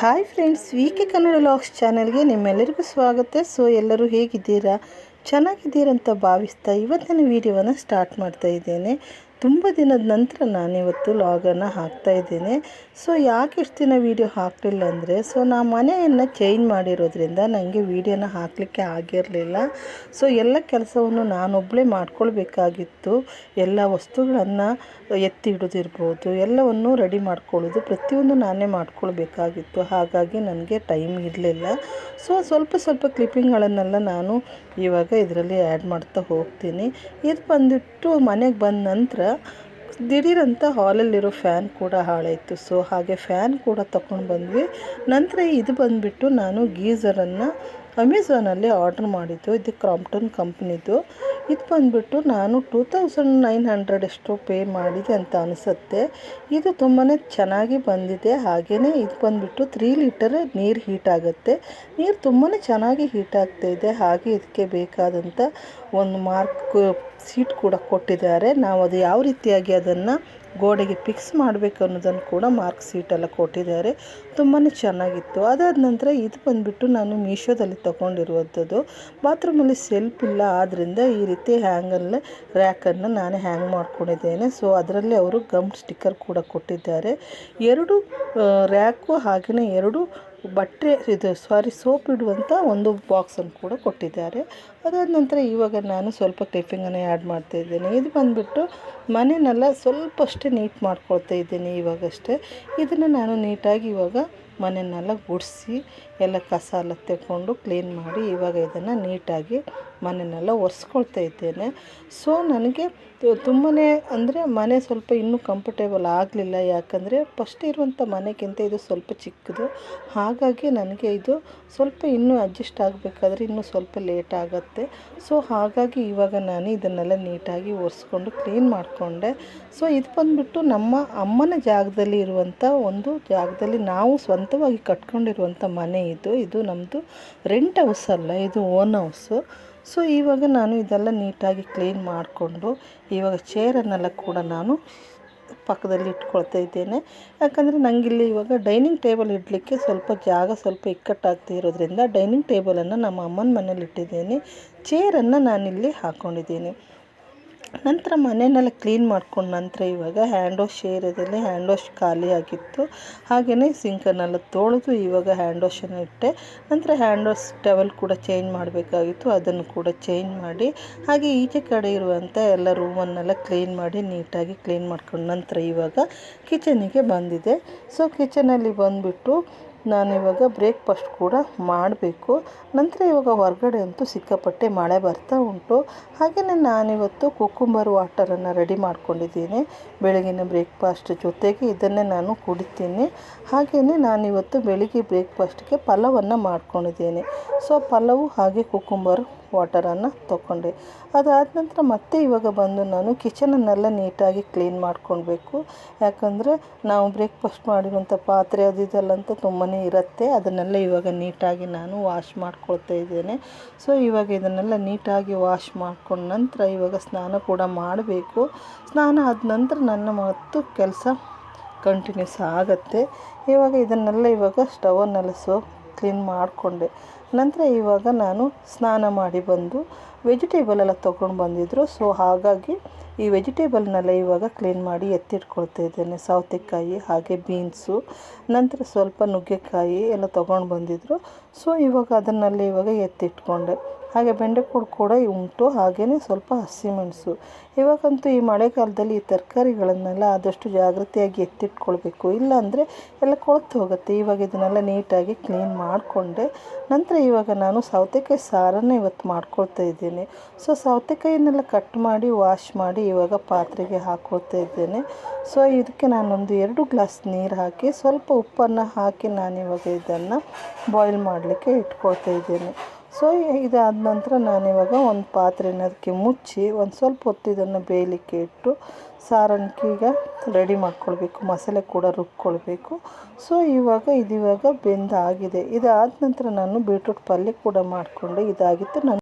Hi friends V K Kannada LOX ಚಾನಲ್ಗೆ ನಿಮ್ಮೆಲ್ಲರಿಗೂ ಸ್ವಾಗತ. ಸೊ ಎಲ್ಲರೂ ಹೇಗಿದ್ದೀರಾ? ಚೆನ್ನಾಗಿದ್ದೀರಂತ ಭಾವಿಸ್ತಾ ಇವತ್ತಿನ ವಿಡಿಯೋವನ್ನು ಸ್ಟಾರ್ಟ್ ಮಾಡ್ತಾ ಇದ್ದೇನೆ. ತುಂಬ ದಿನದ ನಂತರ ನಾನಿವತ್ತು ಲಾಗನ್ನು ಹಾಕ್ತಾ ಇದ್ದೇನೆ. ಸೊ ಯಾಕೆ ಇಷ್ಟು ದಿನ ವೀಡಿಯೋ ಹಾಕಲಿಲ್ಲ ಅಂದರೆ, ಸೊ, ನಾ ಮನೆಯನ್ನು ಚೇಂಜ್ ಮಾಡಿರೋದ್ರಿಂದ ನನಗೆ ವೀಡಿಯೋನ ಹಾಕಲಿಕ್ಕೆ ಆಗಿರಲಿಲ್ಲ. ಸೊ, ಎಲ್ಲ ಕೆಲಸವನ್ನು ನಾನೊಬ್ಬಳೇ ಮಾಡ್ಕೊಳ್ಬೇಕಾಗಿತ್ತು. ಎಲ್ಲ ವಸ್ತುಗಳನ್ನು ಎತ್ತಿ ಇಡೋದಿರ್ಬೋದು ಎಲ್ಲವನ್ನು ರೆಡಿ ಮಾಡ್ಕೊಳ್ಳೋದು ಪ್ರತಿಯೊಂದು ನಾನೇ ಮಾಡ್ಕೊಳ್ಬೇಕಾಗಿತ್ತು. ಹಾಗಾಗಿ ನನಗೆ ಟೈಮ್ ಇರಲಿಲ್ಲ. ಸೊ, ಸ್ವಲ್ಪ ಸ್ವಲ್ಪ ಕ್ಲಿಪ್ಪಿಂಗ್ಗಳನ್ನೆಲ್ಲ ನಾನು ಇವಾಗ ಇದರಲ್ಲಿ ಆ್ಯಡ್ ಮಾಡ್ತಾ ಹೋಗ್ತೀನಿ. ಇದು ಬಂದುಬಿಟ್ಟು ಮನೆಗೆ ಬಂದ ನಂತರ ದಿಢೀರಂತ ಹಾಲಲ್ಲಿರೋ ಫ್ಯಾನ್ ಕೂಡ ಹಾಳಾಯಿತು. ಸೊ, ಹಾಗೆ ಫ್ಯಾನ್ ಕೂಡ ತಗೊಂಡು ಬಂದ್ವಿ. ನಂತರ ಇದು ಬಂದುಬಿಟ್ಟು ನಾನು ಗೀಝರನ್ನು ಅಮೆಝಾನಲ್ಲಿ ಆರ್ಡ್ರ್ ಮಾಡಿದ್ದು, ಇದು ಕ್ರಾಂಪ್ಟನ್ ಕಂಪ್ನಿದು ಇದು ಬಂದುಬಿಟ್ಟು ನಾನು ಟೂ ತೌಸಂಡ್ ನೈನ್ ಹಂಡ್ರೆಡ್ ಎಷ್ಟೋ ಪೇ ಮಾಡಿದೆ ಅಂತ ಅನಿಸುತ್ತೆ. ಇದು ತುಂಬಾ ಚೆನ್ನಾಗಿ ಬಂದಿದೆ. ಹಾಗೆಯೇ ಇದು ಬಂದುಬಿಟ್ಟು ತ್ರೀ ಲೀಟರ್ ನೀರು ಹೀಟ್ ಆಗುತ್ತೆ. ನೀರು ತುಂಬಾ ಚೆನ್ನಾಗಿ ಹೀಟ್ ಆಗ್ತಾ ಇದೆ. ಹಾಗೆ ಇದಕ್ಕೆ ಬೇಕಾದಂಥ ಒಂದು ಮಾರ್ಕ್ ಸೀಟ್ ಕೂಡ ಕೊಟ್ಟಿದ್ದಾರೆ. ನಾವು ಅದು ಯಾವ ರೀತಿಯಾಗಿ ಅದನ್ನು ಗೋಡೆಗೆ ಫಿಕ್ಸ್ ಮಾಡಬೇಕು ಅನ್ನೋದನ್ನು ಕೂಡ ಮಾರ್ಕ್ ಶೀಟೆಲ್ಲ ಕೊಟ್ಟಿದ್ದಾರೆ. ತುಂಬಾ ಚೆನ್ನಾಗಿತ್ತು. ಅದಾದ ನಂತರ ಇದು ಬಂದುಬಿಟ್ಟು ನಾನು ಮೀಶೋದಲ್ಲಿ ತೊಗೊಂಡಿರುವಂಥದ್ದು. ಬಾತ್ರೂಮಲ್ಲಿ ಸೆಲ್ಫ್ ಇಲ್ಲ ಆದ್ದರಿಂದ ಈ ರೀತಿ ಹ್ಯಾಂಗಲ್ಲೇ ರ್ಯಾಕನ್ನು ನಾನು ಹ್ಯಾಂಗ್ ಮಾಡ್ಕೊಂಡಿದ್ದೇನೆ. ಸೊ ಅದರಲ್ಲಿ ಅವರು ಗಮ್ ಸ್ಟಿಕ್ಕರ್ ಕೂಡ ಕೊಟ್ಟಿದ್ದಾರೆ. ಎರಡು ರ್ಯಾಕು ಹಾಗೆಯೇ ಎರಡು ಬಟ್ಟೆ ಇದು ಸಾರಿ ಸೋಪ್ ಇಡುವಂಥ ಒಂದು ಬಾಕ್ಸನ್ನು ಕೂಡ ಕೊಟ್ಟಿದ್ದಾರೆ. ಅದಾದ ನಂತರ ಇವಾಗ ನಾನು ಸ್ವಲ್ಪ ಕ್ಲಿಪ್ಪಿಂಗನ್ನು ಆ್ಯಡ್ ಮಾಡ್ತಾ ಇದ್ದೇನೆ. ಇದು ಬಂದುಬಿಟ್ಟು ಮನೆಯನ್ನೆಲ್ಲ ಸ್ವಲ್ಪ ಅಷ್ಟೇ ನೀಟ್ ಮಾಡ್ಕೊಳ್ತಾ ಇದ್ದೀನಿ ಇವಾಗಷ್ಟೇ. ಇದನ್ನು ನಾನು ನೀಟಾಗಿ ಇವಾಗ ಮನೆಯನ್ನೆಲ್ಲ ಗುಡಿಸಿ ಎಲ್ಲ ಕಸ ಎಲ್ಲ ತೆಕ್ಕೊಂಡು ಕ್ಲೀನ್ ಮಾಡಿ ಇವಾಗ ಇದನ್ನು ನೀಟಾಗಿ ಮನೆಯನ್ನೆಲ್ಲ ಒರೆಸ್ಕೊಳ್ತಾ ಇದ್ದೇನೆ. ಸೊ ನನಗೆ ತುಂಬಾ ಅಂದರೆ ಮನೆ ಸ್ವಲ್ಪ ಇನ್ನೂ ಕಂಫರ್ಟೇಬಲ್ ಆಗಲಿಲ್ಲ. ಯಾಕಂದರೆ ಫಸ್ಟ್ ಇರುವಂಥ ಮನೆಗಿಂತ ಇದು ಸ್ವಲ್ಪ ಚಿಕ್ಕದು. ಹಾಗಾಗಿ ನನಗೆ ಇದು ಸ್ವಲ್ಪ ಇನ್ನೂ ಅಡ್ಜಸ್ಟ್ ಆಗಬೇಕಾದ್ರೆ ಇನ್ನೂ ಸ್ವಲ್ಪ ಲೇಟ್ ಆಗುತ್ತೆ. ಸೊ ಹಾಗಾಗಿ ಇವಾಗ ನಾನು ಇದನ್ನೆಲ್ಲ ನೀಟಾಗಿ ಒರೆಸ್ಕೊಂಡು ಕ್ಲೀನ್ ಮಾಡಿಕೊಂಡೆ. ಸೊ ಇದು ಬಂದುಬಿಟ್ಟು ನಮ್ಮ ಅಮ್ಮನ ಜಾಗದಲ್ಲಿ ಇರುವಂಥ ಒಂದು ಜಾಗದಲ್ಲಿ ನಾವು ಸ್ವಂತವಾಗಿ ಕಟ್ಕೊಂಡಿರುವಂಥ ಮನೆ ಇದು. ಇದು ನಮ್ಮದು ರೆಂಟ್ ಹೌಸ್ ಅಲ್ಲ, ಇದು ಓನ್ ಹೌಸು ಸೊ ಇವಾಗ ನಾನು ಇದೆಲ್ಲ ನೀಟಾಗಿ ಕ್ಲೀನ್ ಮಾಡಿಕೊಂಡು, ಇವಾಗ ಚೇರನ್ನೆಲ್ಲ ಕೂಡ ನಾನು ಪಕ್ಕದಲ್ಲಿ ಇಟ್ಕೊಳ್ತಾ ಇದ್ದೇನೆ. ಯಾಕಂದರೆ ನನಗಿಲ್ಲಿ ಇವಾಗ ಡೈನಿಂಗ್ ಟೇಬಲ್ ಇಡಲಿಕ್ಕೆ ಸ್ವಲ್ಪ ಜಾಗ ಸ್ವಲ್ಪ ಇಕ್ಕಟ್ಟಾಗ್ತಾ ಇರೋದ್ರಿಂದ ಡೈನಿಂಗ್ ಟೇಬಲನ್ನು ನಮ್ಮ ಅಮ್ಮನ ಮನೇಲಿ ಇಟ್ಟಿದ್ದೀನಿ. ಚೇರನ್ನು ನಾನಿಲ್ಲಿ ಹಾಕ್ಕೊಂಡಿದ್ದೀನಿ ನಂತರ ಮನೆಯನ್ನೆಲ್ಲ ಕ್ಲೀನ್ ಮಾಡ್ಕೊಂಡ ನಂತರ ಇವಾಗ ಹ್ಯಾಂಡ್ ವಾಶ್ ಏರಿಯಾದಲ್ಲಿ ಹ್ಯಾಂಡ್ ವಾಶ್ ಖಾಲಿಯಾಗಿತ್ತು ಹಾಗೆಯೇ ಸಿಂಕನ್ನೆಲ್ಲ ತೊಳೆದು ಇವಾಗ ಹ್ಯಾಂಡ್ ವಾಶನ್ನು ಇಟ್ಟೆ. ನಂತರ ಹ್ಯಾಂಡ್ ವಾಶ್ ಟವೆಲ್ ಕೂಡ ಚೇಂಜ್ ಮಾಡಬೇಕಾಗಿತ್ತು. ಅದನ್ನು ಕೂಡ ಚೇಂಜ್ ಮಾಡಿ, ಹಾಗೆ ಈಚೆ ಕಡೆ ಇರುವಂಥ ಎಲ್ಲ ರೂಮನ್ನೆಲ್ಲ ಕ್ಲೀನ್ ಮಾಡಿ ನೀಟಾಗಿ ಕ್ಲೀನ್ ಮಾಡ್ಕೊಂಡು ನಂತರ ಇವಾಗ ಕಿಚನಿಗೆ ಬಂದಿದೆ. ಸೊ ಕಿಚನಲ್ಲಿ ಬಂದುಬಿಟ್ಟು ನಾನಿವಾಗ ಬ್ರೇಕ್ಫಾಸ್ಟ್ ಕೂಡ ಮಾಡಬೇಕು. ನಂತರ ಇವಾಗ ಹೊರಗಡೆ ಅಂತೂ ಸಿಕ್ಕಾಪಟ್ಟೆ ಮಳೆ ಬರ್ತಾ ಉಂಟು. ಹಾಗೆಯೇ ನಾನಿವತ್ತು ಕುಕ್ಕುಂಬರ್ ವಾಟರನ್ನು ರೆಡಿ ಮಾಡ್ಕೊಂಡಿದ್ದೀನಿ. ಬೆಳಗಿನ ಬ್ರೇಕ್ಫಾಸ್ಟ್ ಜೊತೆಗೆ ಇದನ್ನೇ ನಾನು ಕುಡಿತೀನಿ. ಹಾಗೆಯೇ ನಾನಿವತ್ತು ಬೆಳಿಗ್ಗೆ ಬ್ರೇಕ್ಫಾಸ್ಟ್ಗೆ ಪಲಾವನ್ನು ಮಾಡ್ಕೊಂಡಿದ್ದೀನಿ. ಸೊ ಪಲಾವು ಹಾಗೆ ಕುಕ್ಕುಂಬರ್ ವಾಟರನ್ನು ತಗೊಂಡೆ ಅದಾದ ನಂತರ ಮತ್ತೆ ಇವಾಗ ಬಂದು ನಾನು ಕಿಚನನ್ನೆಲ್ಲ ನೀಟಾಗಿ ಕ್ಲೀನ್ ಮಾಡ್ಕೊಳ್ಬೇಕು. ಯಾಕಂದರೆ ನಾವು ಬ್ರೇಕ್ಫಾಸ್ಟ್ ಮಾಡಿರುವಂಥ ಪಾತ್ರೆ ಅದು ಇದೆಲ್ಲ ಅಂತ ತುಂಬಾ ಇರುತ್ತೆ. ಅದನ್ನೆಲ್ಲ ಇವಾಗ ನೀಟಾಗಿ ನಾನು ವಾಶ್ ಮಾಡ್ಕೊಳ್ತಾ ಇದ್ದೇನೆ. ಸೊ ಇವಾಗ ಇದನ್ನೆಲ್ಲ ನೀಟಾಗಿ ವಾಶ್ ಮಾಡ್ಕೊಂಡ ನಂತರ ಇವಾಗ ಸ್ನಾನ ಕೂಡ ಮಾಡಬೇಕು. ಸ್ನಾನ ಆದ ನಂತರ ನನ್ನ ಮತ್ತು ಕೆಲಸ ಕಂಟಿನ್ಯೂಸ್ ಆಗುತ್ತೆ. ಇವಾಗ ಇದನ್ನೆಲ್ಲ ಇವಾಗ ಸ್ಟವನ್ನೆಲ್ಲ ಸೊ ಕ್ಲೀನ್ ಮಾಡಿಕೊಂಡೆ. ನಂತರ ಇವಾಗ ನಾನು ಸ್ನಾನ ಮಾಡಿ ಬಂದು ವೆಜಿಟೇಬಲ್ ಎಲ್ಲ ತೊಗೊಂಡು ಬಂದಿದ್ದರು ಸೊ ಹಾಗಾಗಿ ಈ ವೆಜಿಟೇಬಲ್ನೆಲ್ಲ ಇವಾಗ ಕ್ಲೀನ್ ಮಾಡಿ ಎತ್ತಿಟ್ಕೊಳ್ತಾ ಇದ್ದೇನೆ. ಸೌತೆಕಾಯಿ, ಹಾಗೆ ಬೀನ್ಸು ನಂತರ ಸ್ವಲ್ಪ ನುಗ್ಗೆಕಾಯಿ ಎಲ್ಲ ತೊಗೊಂಡು ಬಂದಿದ್ದರು ಸೊ ಇವಾಗ ಅದನ್ನೆಲ್ಲ ಇವಾಗ ಎತ್ತಿಟ್ಕೊಂಡೆ. ಹಾಗೆ ಬೆಂಡೆಕೋಡು ಕೂಡ ಉಂಟು. ಹಾಗೆಯೇ ಸ್ವಲ್ಪ ಹಸಿಮೆಣಸು ಇವಾಗಂತೂ ಈ ಮಳೆಗಾಲದಲ್ಲಿ ಈ ತರಕಾರಿಗಳನ್ನೆಲ್ಲ ಆದಷ್ಟು ಜಾಗ್ರತೆಯಾಗಿ ಎತ್ತಿಟ್ಕೊಳ್ಬೇಕು. ಇಲ್ಲಾಂದರೆ ಎಲ್ಲ ಕೊಳ್ತು ಹೋಗುತ್ತೆ. ಇವಾಗ ಇದನ್ನೆಲ್ಲ ನೀಟಾಗಿ ಕ್ಲೀನ್ ಮಾಡಿಕೊಂಡೆ. ನಂತರ ಇವಾಗ ನಾನು ಸೌತೆಕಾಯಿ ಸಾರನ್ನು ಇವತ್ತು ಮಾಡ್ಕೊಳ್ತಾ ಇದ್ದೀನಿ. ಸೊ, ಸೌತೆಕಾಯಿನೆಲ್ಲ ಕಟ್ ಮಾಡಿ, ವಾಶ್ ಮಾಡಿ ಇವಾಗ ಪಾತ್ರೆಗೆ ಹಾಕ್ಕೊಳ್ತಾ ಇದ್ದೇನೆ. ಸೊ, ಇದಕ್ಕೆ ನಾನೊಂದು ಎರಡು ಗ್ಲಾಸ್ ನೀರು ಹಾಕಿ ಸ್ವಲ್ಪ ಉಪ್ಪನ್ನು ಹಾಕಿ ನಾನಿವಾಗ ಇದನ್ನು ಬಾಯ್ಲ್ ಮಾಡಲಿಕ್ಕೆ ಇಟ್ಕೊಳ್ತಾ ಇದ್ದೇನೆ. ಸೊ, ಇದಾದ ನಂತರ ನಾನಿವಾಗ ಒಂದು ಪಾತ್ರೆನ ಅದಕ್ಕೆ ಮುಚ್ಚಿ ಒಂದು ಸ್ವಲ್ಪ ಹೊತ್ತು ಇದನ್ನು ಬೇಯಲಿಕ್ಕೆ ಇಟ್ಟು ಸಾರನ್ಕೀಗ ರೆಡಿ ಮಾಡ್ಕೊಳ್ಬೇಕು, ಮಸಾಲೆ ಕೂಡ ರುಬ್ಕೊಳ್ಬೇಕು. ಸೊ, ಇವಾಗ ಇದಿವಾಗ ಬೆಂದಾಗಿದೆ. ಇದಾದ ನಂತರ ನಾನು ಬೀಟ್ರೂಟ್ ಪಲ್ಯ ಕೂಡ ಮಾಡಿಕೊಂಡೆ ಇದಾಗಿತ್ತು. ನಾನು